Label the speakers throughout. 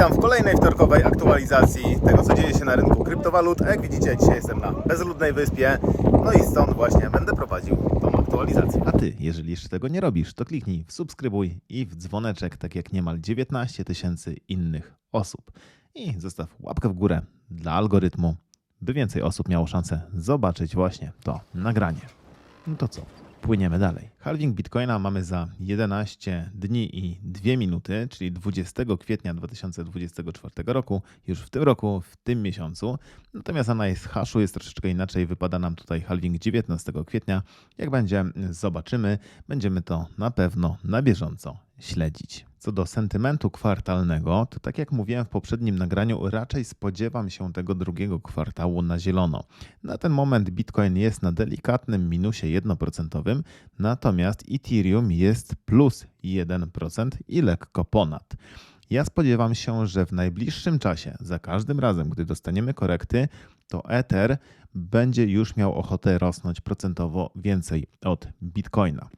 Speaker 1: Witam w kolejnej wtorkowej aktualizacji tego, co dzieje się na rynku kryptowalut. A jak widzicie, dzisiaj jestem na bezludnej wyspie, no i stąd właśnie będę prowadził tą aktualizację. A ty, jeżeli jeszcze tego nie robisz, to kliknij w subskrybuj i w dzwoneczek, tak jak niemal 19 tysięcy innych osób. I zostaw łapkę w górę dla algorytmu, by więcej osób miało szansę zobaczyć właśnie to nagranie. No to co? Płyniemy dalej. Halving Bitcoina mamy za 11 dni i 2 minuty, czyli 20 kwietnia 2024 roku, już w tym roku, w tym miesiącu. Natomiast analiz haszu jest troszeczkę inaczej. Wypada nam tutaj halving 19 kwietnia. Jak będzie, zobaczymy. Będziemy to na pewno na bieżąco śledzić. Co do sentymentu kwartalnego, to tak jak mówiłem w poprzednim nagraniu, raczej spodziewam się tego drugiego kwartału na zielono. Na ten moment Bitcoin jest na delikatnym minusie 1%, natomiast Ethereum jest plus 1% i lekko ponad. Ja spodziewam się, że w najbliższym czasie, za każdym razem, gdy dostaniemy korekty, to Ether będzie już miał ochotę rosnąć procentowo więcej od Bitcoina.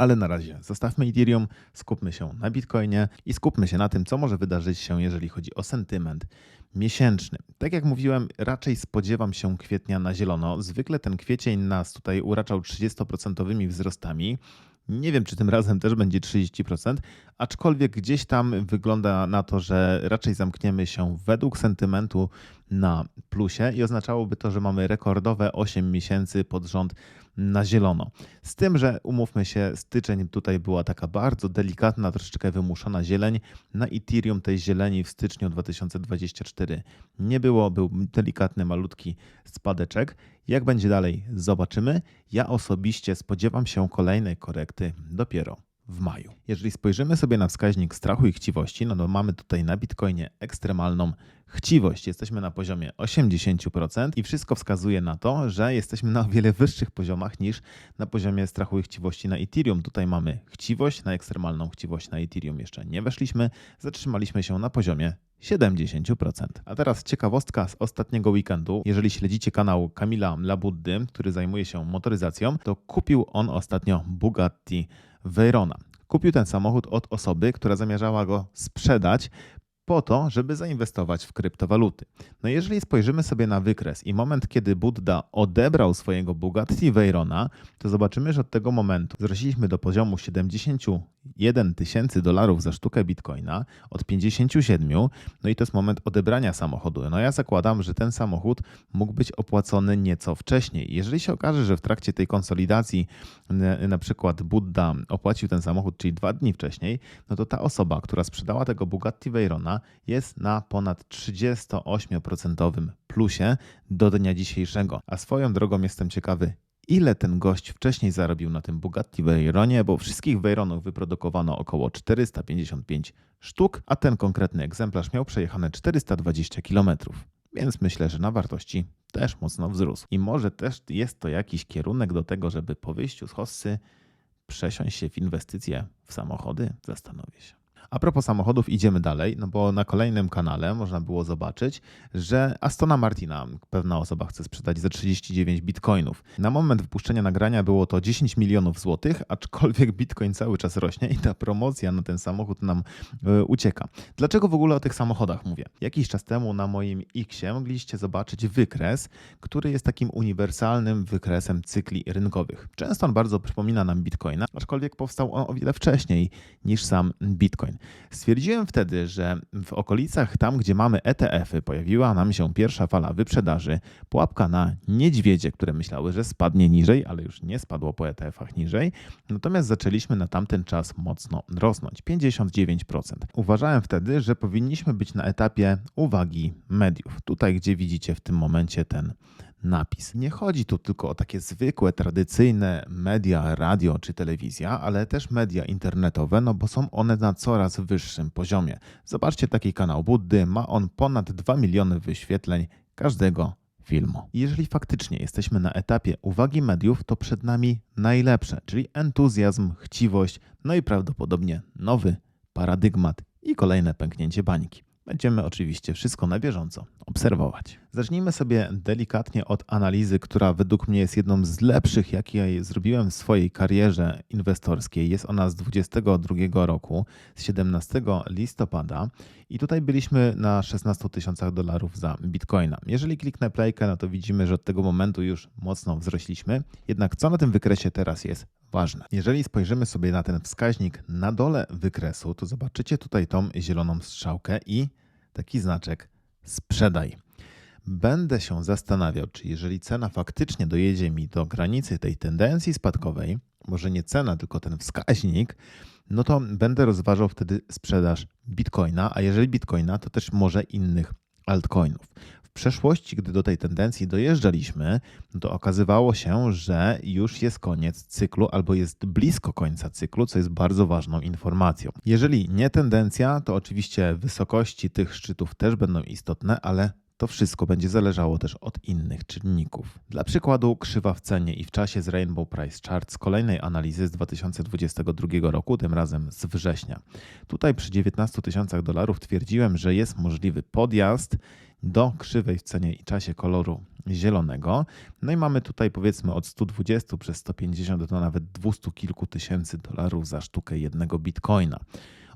Speaker 1: Ale na razie zostawmy Ethereum, skupmy się na Bitcoinie i skupmy się na tym, co może wydarzyć się, jeżeli chodzi o sentyment miesięczny. Tak jak mówiłem, raczej spodziewam się kwietnia na zielono. Zwykle ten kwiecień nas tutaj uraczał 30% wzrostami. Nie wiem, czy tym razem też będzie 30%, aczkolwiek gdzieś tam wygląda na to, że raczej zamkniemy się według sentymentu na plusie i oznaczałoby to, że mamy rekordowe 8 miesięcy pod rząd na zielono. Z tym, że umówmy się, styczeń tutaj była taka bardzo delikatna, troszeczkę wymuszona zieleń. Na Ethereum tej zieleni w styczniu 2024 nie było, był delikatny, malutki spadeczek. Jak będzie dalej, zobaczymy. Ja osobiście spodziewam się kolejnej korekty dopiero w maju. Jeżeli spojrzymy sobie na wskaźnik strachu i chciwości, no to mamy tutaj na Bitcoinie ekstremalną chciwość. Jesteśmy na poziomie 80% i wszystko wskazuje na to, że jesteśmy na o wiele wyższych poziomach niż na poziomie strachu i chciwości na Ethereum. Tutaj mamy chciwość, na ekstremalną chciwość na Ethereum jeszcze nie weszliśmy, zatrzymaliśmy się na poziomie 70%. A teraz ciekawostka z ostatniego weekendu. Jeżeli śledzicie kanał Kamila Labuddy, który zajmuje się motoryzacją, to kupił on ostatnio Bugatti Veyrona. Kupił ten samochód od osoby, która zamierzała go sprzedać po to, żeby zainwestować w kryptowaluty. No jeżeli spojrzymy sobie na wykres i moment, kiedy Budda odebrał swojego Bugatti Veyrona, to zobaczymy, że od tego momentu wzrośliśmy do poziomu 71 tysięcy dolarów za sztukę bitcoina od 57, no i to jest moment odebrania samochodu. No ja zakładam, że ten samochód mógł być opłacony nieco wcześniej. Jeżeli się okaże, że w trakcie tej konsolidacji na przykład Budda opłacił ten samochód, czyli dwa dni wcześniej, no to ta osoba, która sprzedała tego Bugatti Veyrona jest na ponad 38% plusie do dnia dzisiejszego. A swoją drogą jestem ciekawy, ile ten gość wcześniej zarobił na tym Bugatti Veyronie, bo wszystkich Veyronów wyprodukowano około 455 sztuk, a ten konkretny egzemplarz miał przejechane 420 km. Więc myślę, że na wartości też mocno wzrósł. I może też jest to jakiś kierunek do tego, żeby po wyjściu z hossy przesiąść się w inwestycje w samochody? Zastanowię się. A propos samochodów, idziemy dalej, no bo na kolejnym kanale można było zobaczyć, że Astona Martina pewna osoba chce sprzedać za 39 bitcoinów. Na moment wypuszczenia nagrania było to 10 milionów złotych, aczkolwiek bitcoin cały czas rośnie i ta promocja na ten samochód nam y, ucieka. Dlaczego w ogóle o tych samochodach mówię? Jakiś czas temu na moim X mogliście zobaczyć wykres, który jest takim uniwersalnym wykresem cykli rynkowych. Często on bardzo przypomina nam bitcoina, aczkolwiek powstał on o wiele wcześniej niż sam bitcoin. Stwierdziłem wtedy, że w okolicach tam, gdzie mamy ETF-y, pojawiła nam się pierwsza fala wyprzedaży, pułapka na niedźwiedzie, które myślały, że spadnie niżej, ale już nie spadło po ETF-ach niżej. Natomiast zaczęliśmy na tamten czas mocno rosnąć 59%. Uważałem wtedy, że powinniśmy być na etapie uwagi mediów. Tutaj, gdzie widzicie w tym momencie ten napis. Nie chodzi tu tylko o takie zwykłe, tradycyjne media, radio czy telewizja, ale też media internetowe, no bo są one na coraz wyższym poziomie. Zobaczcie taki kanał Buddy, ma on ponad 2 miliony wyświetleń każdego filmu. Jeżeli faktycznie jesteśmy na etapie uwagi mediów, to przed nami najlepsze, czyli entuzjazm, chciwość, no i prawdopodobnie nowy paradygmat i kolejne pęknięcie bańki. Będziemy oczywiście wszystko na bieżąco obserwować. Zacznijmy sobie delikatnie od analizy, która według mnie jest jedną z lepszych, jakie zrobiłem w swojej karierze inwestorskiej. Jest ona z 2022 roku, z 17 listopada i tutaj byliśmy na 16 tysiącach dolarów za bitcoina. Jeżeli kliknę playkę, no to widzimy, że od tego momentu już mocno wzrośliśmy. Jednak co na tym wykresie teraz jest ważne? Jeżeli spojrzymy sobie na ten wskaźnik na dole wykresu, to zobaczycie tutaj tą zieloną strzałkę i taki znaczek sprzedaj. Będę się zastanawiał, czy jeżeli cena faktycznie dojedzie mi do granicy tej tendencji spadkowej, może nie cena, tylko ten wskaźnik, no to będę rozważał wtedy sprzedaż bitcoina, a jeżeli bitcoina, to też może innych altcoinów. W przeszłości, gdy do tej tendencji dojeżdżaliśmy, to okazywało się, że już jest koniec cyklu albo jest blisko końca cyklu, co jest bardzo ważną informacją. Jeżeli nie tendencja, to oczywiście wysokości tych szczytów też będą istotne, ale to wszystko będzie zależało też od innych czynników. Dla przykładu krzywa w cenie i w czasie z Rainbow Price Chart z kolejnej analizy z 2022 roku, tym razem z września. Tutaj przy 19 tysiącach dolarów twierdziłem, że jest możliwy podjazd do krzywej w cenie i czasie koloru zielonego. No i mamy tutaj powiedzmy od 120 przez 150 do nawet 200 kilku tysięcy dolarów za sztukę jednego bitcoina.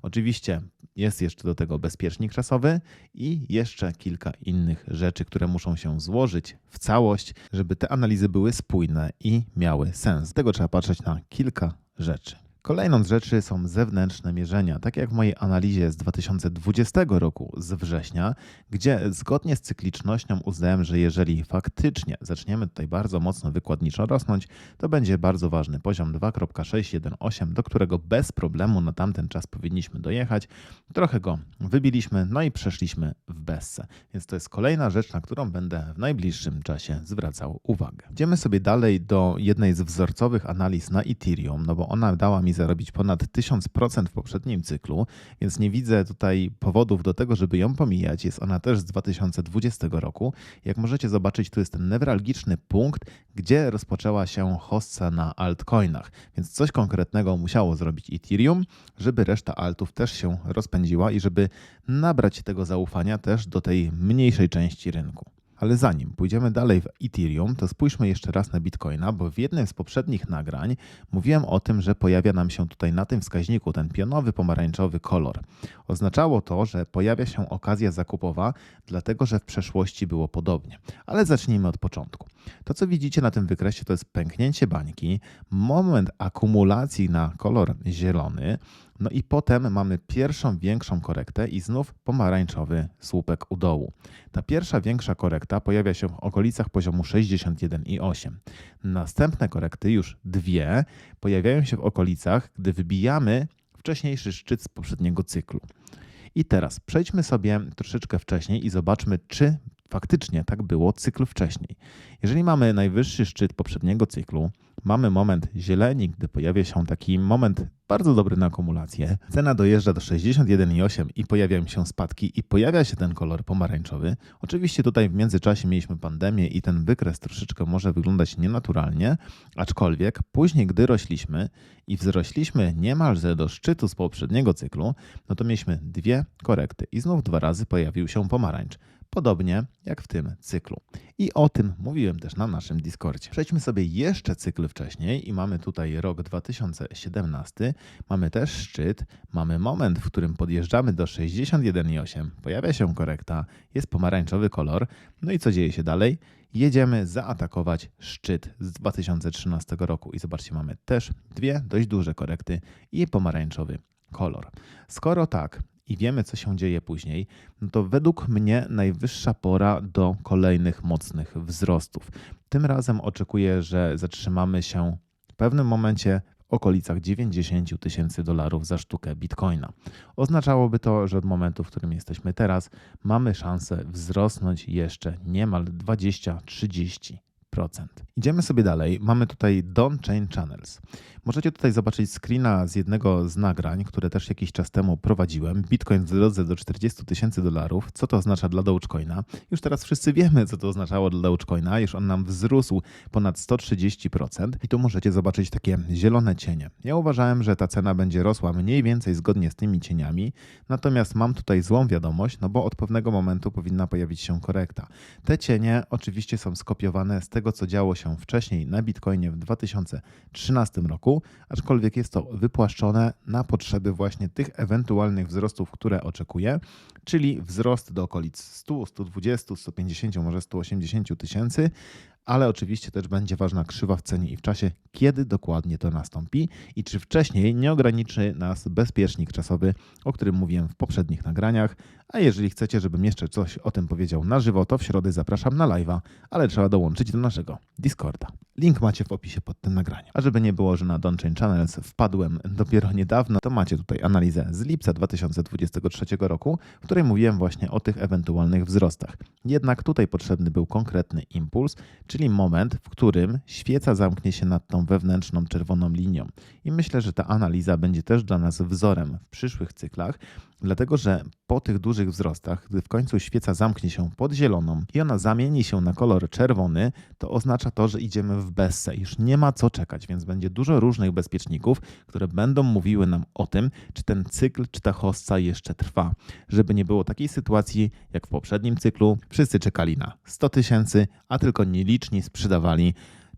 Speaker 1: Oczywiście jest jeszcze do tego bezpiecznik czasowy i jeszcze kilka innych rzeczy, które muszą się złożyć w całość, żeby te analizy były spójne i miały sens. Z tego trzeba patrzeć na kilka rzeczy. Kolejną z rzeczy są zewnętrzne mierzenia, tak jak w mojej analizie z 2020 roku z września, gdzie zgodnie z cyklicznością uznałem, że jeżeli faktycznie zaczniemy tutaj bardzo mocno wykładniczo rosnąć, to będzie bardzo ważny poziom 2.618, do którego bez problemu na tamten czas powinniśmy dojechać. Trochę go wybiliśmy, no i przeszliśmy w bezce. Więc to jest kolejna rzecz, na którą będę w najbliższym czasie zwracał uwagę. Idziemy sobie dalej do jednej z wzorcowych analiz na Ethereum, no bo ona dała mi zarobić ponad 1000% w poprzednim cyklu, więc nie widzę tutaj powodów do tego, żeby ją pomijać. Jest ona też z 2020 roku. Jak możecie zobaczyć, tu jest ten newralgiczny punkt, gdzie rozpoczęła się hossa na altcoinach, więc coś konkretnego musiało zrobić Ethereum, żeby reszta altów też się rozpędziła i żeby nabrać tego zaufania też do tej mniejszej części rynku. Ale zanim pójdziemy dalej w Ethereum, to spójrzmy jeszcze raz na Bitcoina, bo w jednym z poprzednich nagrań mówiłem o tym, że pojawia nam się tutaj na tym wskaźniku ten pionowy pomarańczowy kolor. Oznaczało to, że pojawia się okazja zakupowa, dlatego że w przeszłości było podobnie. Ale zacznijmy od początku. To, co widzicie na tym wykresie, to jest pęknięcie bańki, moment akumulacji na kolor zielony, no i potem mamy pierwszą większą korektę i znów pomarańczowy słupek u dołu. Ta pierwsza większa korekta pojawia się w okolicach poziomu 61,8. Następne korekty, już dwie, pojawiają się w okolicach, gdy wybijamy wcześniejszy szczyt z poprzedniego cyklu. I teraz przejdźmy sobie troszeczkę wcześniej i zobaczmy, czy faktycznie tak było cykl wcześniej. Jeżeli mamy najwyższy szczyt poprzedniego cyklu, mamy moment zieleni, gdy pojawia się taki moment bardzo dobry na akumulację. Cena dojeżdża do 61,8 i pojawiają się spadki i pojawia się ten kolor pomarańczowy. Oczywiście tutaj w międzyczasie mieliśmy pandemię i ten wykres troszeczkę może wyglądać nienaturalnie, aczkolwiek później, gdy rośliśmy i wzrośliśmy niemalże do szczytu z poprzedniego cyklu, no to mieliśmy dwie korekty i znów dwa razy pojawił się pomarańcz podobnie jak w tym cyklu. I o tym mówiłem też na naszym Discordzie. Przejdźmy sobie jeszcze cykl wcześniej i mamy tutaj rok 2017. Mamy też szczyt, mamy moment, w którym podjeżdżamy do 61,8, pojawia się korekta, jest pomarańczowy kolor. No i co dzieje się dalej? Jedziemy zaatakować szczyt z 2013 roku i zobaczcie, mamy też dwie dość duże korekty i pomarańczowy kolor. Skoro tak, i wiemy, co się dzieje później, no to według mnie najwyższa pora do kolejnych mocnych wzrostów. Tym razem oczekuję, że zatrzymamy się w pewnym momencie w okolicach 90 tysięcy dolarów za sztukę bitcoina. Oznaczałoby to, że od momentu, w którym jesteśmy teraz, mamy szansę wzrosnąć jeszcze niemal 20-30%. Idziemy sobie dalej. Mamy tutaj Don Chain Channels. Możecie tutaj zobaczyć screena z jednego z nagrań, które też jakiś czas temu prowadziłem. Bitcoin w drodze do 40 tysięcy dolarów. Co to oznacza dla Dogecoina? Już teraz wszyscy wiemy, co to oznaczało dla Dogecoina. Już on nam wzrósł ponad 130% i tu możecie zobaczyć takie zielone cienie. Ja uważałem, że ta cena będzie rosła mniej więcej zgodnie z tymi cieniami, natomiast mam tutaj złą wiadomość, no bo od pewnego momentu powinna pojawić się korekta. Te cienie oczywiście są skopiowane z tego, co działo się wcześniej na Bitcoinie w 2013 roku, aczkolwiek jest to wypłaszczone na potrzeby właśnie tych ewentualnych wzrostów, które oczekuję, czyli wzrost do okolic 100, 120, 150, może 180 tysięcy, ale oczywiście też będzie ważna krzywa w cenie i w czasie, kiedy dokładnie to nastąpi i czy wcześniej nie ograniczy nas bezpiecznik czasowy, o którym mówiłem w poprzednich nagraniach. A jeżeli chcecie, żebym jeszcze coś o tym powiedział na żywo, to w środę zapraszam na live'a, ale trzeba dołączyć do naszego Discorda. Link macie w opisie pod tym nagraniem. A żeby nie było, że na Donchain Channels wpadłem dopiero niedawno, to macie tutaj analizę z lipca 2023 roku, w której mówiłem właśnie o tych ewentualnych wzrostach. Jednak tutaj potrzebny był konkretny impuls, czyli moment, w którym świeca zamknie się nad tą wewnętrzną czerwoną linią. I myślę, że ta analiza będzie też dla nas wzorem w przyszłych cyklach, dlatego że po tych dużych wzrostach, gdy w końcu świeca zamknie się pod zieloną i ona zamieni się na kolor czerwony, to oznacza to, że idziemy w besse. Już nie ma co czekać, więc będzie dużo różnych bezpieczników, które będą mówiły nam o tym, czy ten cykl, czy ta hossa jeszcze trwa. Żeby nie było takiej sytuacji jak w poprzednim cyklu, wszyscy czekali na 100 tysięcy, a tylko sprzedawali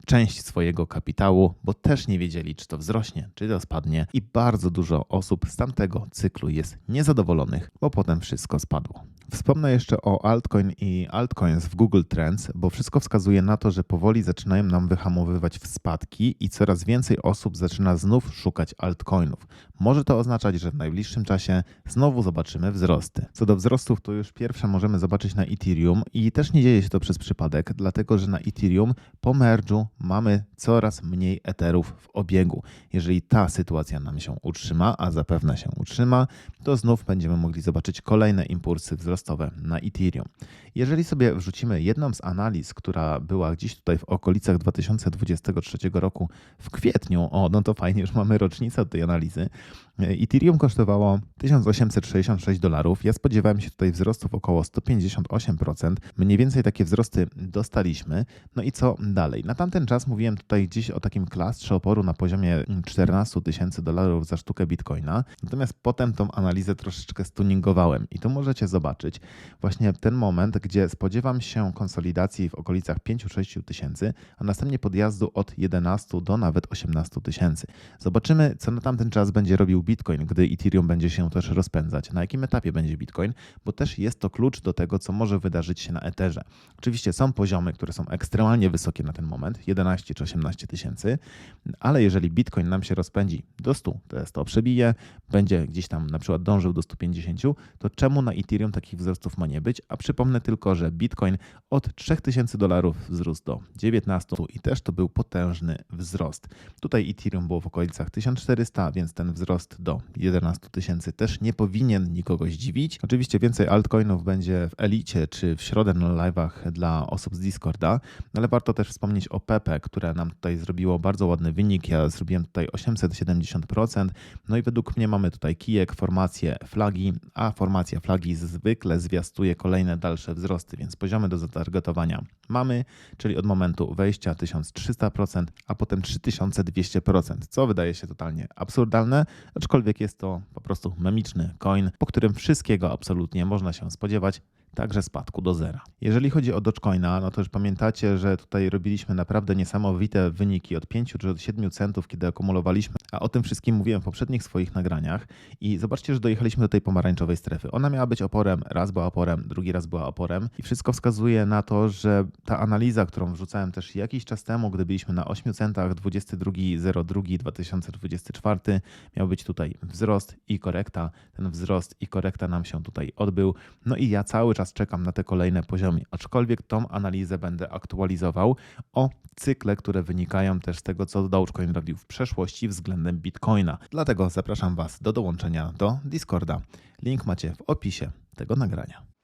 Speaker 1: część swojego kapitału, bo też nie wiedzieli, czy to wzrośnie, czy to spadnie, i bardzo dużo osób z tamtego cyklu jest niezadowolonych, bo potem wszystko spadło. Wspomnę jeszcze o altcoin i altcoins w Google Trends, bo wszystko wskazuje na to, że powoli zaczynają nam wyhamowywać w spadki i coraz więcej osób zaczyna znów szukać altcoinów. Może to oznaczać, że w najbliższym czasie znowu zobaczymy wzrosty. Co do wzrostów, to już pierwsze możemy zobaczyć na Ethereum i też nie dzieje się to przez przypadek, dlatego że na Ethereum po merge'u mamy coraz mniej eterów w obiegu. Jeżeli ta sytuacja nam się utrzyma, a zapewne się utrzyma, to znów będziemy mogli zobaczyć kolejne impulsy wzrostowe na Ethereum. Jeżeli sobie wrzucimy jedną z analiz, która była gdzieś tutaj w okolicach 2023 roku w kwietniu, o no to fajnie, już mamy rocznicę tej analizy, Ethereum kosztowało 1866 dolarów. Ja spodziewałem się tutaj wzrostów około 158%. Mniej więcej takie wzrosty dostaliśmy. No i co dalej? Na tamten czas mówiłem tutaj gdzieś o takim klastrze oporu na poziomie 14 tysięcy dolarów za sztukę bitcoina. Natomiast potem tą analizę troszeczkę stuningowałem i tu możecie zobaczyć właśnie ten moment, gdzie spodziewam się konsolidacji w okolicach 5-6 tysięcy, a następnie podjazdu od 11 do nawet 18 tysięcy. Zobaczymy, co na tamten czas będzie robił Bitcoin, gdy Ethereum będzie się też rozpędzać. Na jakim etapie będzie Bitcoin, bo też jest to klucz do tego, co może wydarzyć się na Etherze. Oczywiście są poziomy, które są ekstremalnie wysokie na ten moment, 11 czy 18 tysięcy, ale jeżeli Bitcoin nam się rozpędzi do 100, to jest to przebije, będzie gdzieś tam na przykład dążył do 150, to czemu na Ethereum takich wzrostów ma nie być? A przypomnę tylko, że Bitcoin od 3000 dolarów wzrósł do 19 i też to był potężny wzrost. Tutaj Ethereum było w okolicach 1400, więc ten wzrost do 11 tysięcy też nie powinien nikogo zdziwić. Oczywiście więcej altcoinów będzie w Elicie czy w środę na live'ach dla osób z Discorda, ale warto też wspomnieć o Które nam tutaj zrobiło bardzo ładny wynik. Ja zrobiłem tutaj 870%. No i według mnie mamy tutaj kijek, formację flagi, a formacja flagi zwykle zwiastuje kolejne dalsze wzrosty, więc poziomy do zatargetowania mamy, czyli od momentu wejścia 1300%, a potem 3200%, co wydaje się totalnie absurdalne, aczkolwiek jest to po prostu memiczny coin, po którym wszystkiego absolutnie można się spodziewać, także spadku do zera. Jeżeli chodzi o Dogecoina, no to już pamiętacie, że tutaj robiliśmy naprawdę niesamowite wyniki od 5 czy od 7 centów, kiedy akumulowaliśmy, a o tym wszystkim mówiłem w poprzednich swoich nagraniach i zobaczcie, że dojechaliśmy do tej pomarańczowej strefy. Ona miała być oporem, raz była oporem, drugi raz była oporem i wszystko wskazuje na to, że ta analiza, którą wrzucałem też jakiś czas temu, gdy byliśmy na 8 centach 22.02.2024, miał być tutaj wzrost i korekta. Ten wzrost i korekta nam się tutaj odbył. No i ja cały czas czekam na te kolejne poziomy, aczkolwiek tą analizę będę aktualizował o cykle, które wynikają też z tego, co Dogecoin robił w przeszłości względem Bitcoina. Dlatego zapraszam Was do dołączenia do Discorda. Link macie w opisie tego nagrania.